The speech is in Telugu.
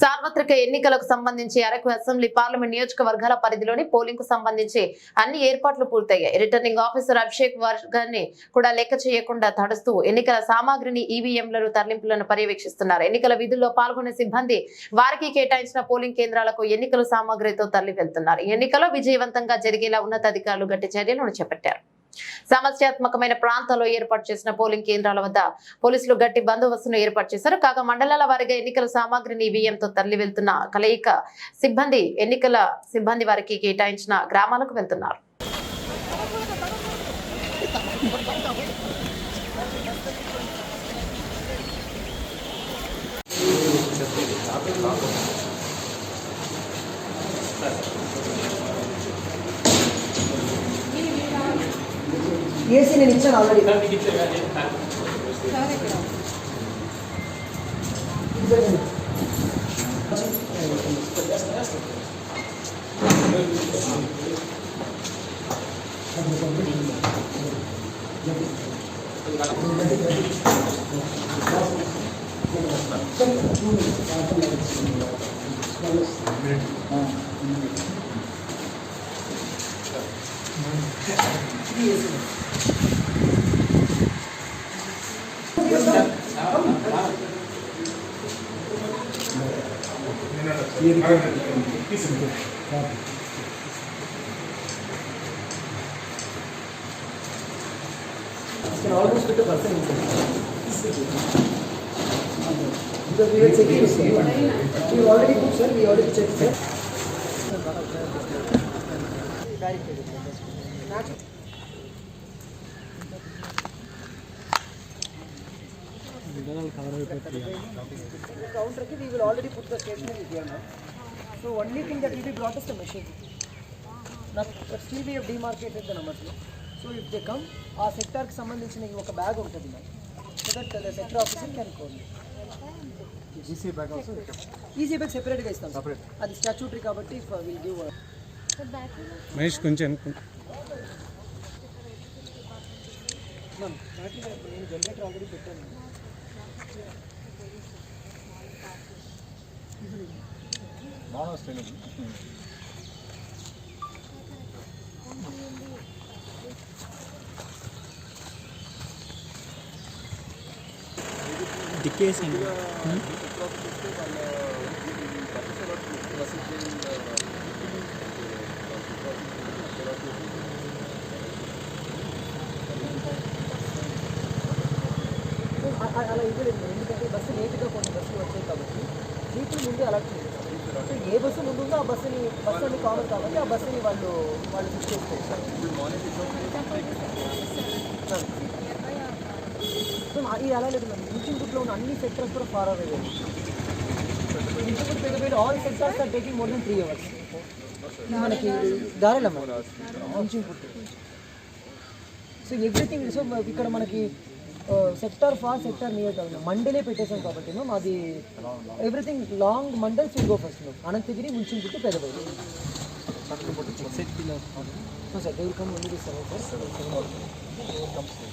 సార్వత్రిక ఎన్నికలకు సంబంధించి అరకు అసెంబ్లీ పార్లమెంట్ నియోజకవర్గాల పరిధిలోని పోలింగ్కు సంబంధించి అన్ని ఏర్పాట్లు పూర్తయ్యాయి. రిటర్నింగ్ ఆఫీసర్ అభిషేక్ వర్గాన్ని కూడా లెక్క చేయకుండా తడుస్తూ ఎన్నికల సామాగ్రిని ఈవీఎంలను తరలింపులను పర్యవేక్షిస్తున్నారు. ఎన్నికల విధుల్లో పాల్గొనే సిబ్బంది వారికి కేటాయించిన పోలింగ్ కేంద్రాలకు ఎన్నికల సామాగ్రితో తరలి వెళ్తున్నారు ఎన్నికలో విజయవంతంగా జరిగేలా ఉన్నతాధికారులు గట్టి చర్యలను చేపట్టారు. సమస్యాత్మకమైన ప్రాంతాల్లో ఏర్పాటు చేసిన పోలింగ్ కేంద్రాల వద్ద పోలీసులు గట్టి బందోబస్తును ఏర్పాటు చేశారు. కాగా మండలాల వారిగా ఎన్నికల సామాగ్రిని ఈవీఎంతో తరలి వెళ్తున్న కలయిక సిబ్బంది ఎన్నికల సిబ్బంది వారికి కేటాయించిన గ్రామాలకు వెళ్తున్నారు. ఏసీ నేను ఇచ్చాను already can almost fit a person inside. Because we were checking, sir. We already booked, sir. We already checked, sir. Counter ki we will already put the stationery here now. So only thing that will be brought is the machine. Not, but still we have demarcated the numbers. No? So if they come ఆ సెక్టార్కి సంబంధించిన ఈ ఒక బ్యాగ్ ఉంటుంది ma'am so that the sector officer can call GC bag also GC bag సెపరేట్గా ఇస్తాం సెపరేట్ అది స్టాచ్యూటరీ కాబట్టి విల్ గివ్ మహేష్ కొంచెం మ్యామ్ నేను జనరేటర్ ఆల్రెడీ పెట్టాను Decaying. Hmm? అలా ఇవ్వలేదు ఎందుకంటే బస్సు లేట్గా కొన్ని బస్సులు వచ్చాయి కాబట్టి వీటిని ముందే అలర్ట్ చేయాలి ఏ బస్సు ముందు ఉందో ఆ బస్సుని బస్సు అన్ని కామన్ కాబట్టి ఆ బస్సుని వాళ్ళు వాళ్ళు బుక్ చేసుకోవచ్చు సో ఇది అలా లేదు మేడం. ఇంచుగుట్లో ఉన్న అన్ని సెక్టర్స్ కూడా ఫార్ అవే లేదు పెద్ద Peddapalli all sectors are taking more than three hours మనకి దారిలో ఇంచుగుట్ సో ఎవ్రీథింగ్ సో ఇక్కడ మనకి సెక్టార్ ఫార్ సెక్టార్ నియర్ కాదు మండలే పెట్టేశాం కాబట్టి మాది everything long mandal will go first Anantagiri ముంచుంచుకు పెదబడి sir welcome come ముందు వెల్కమ్ సార్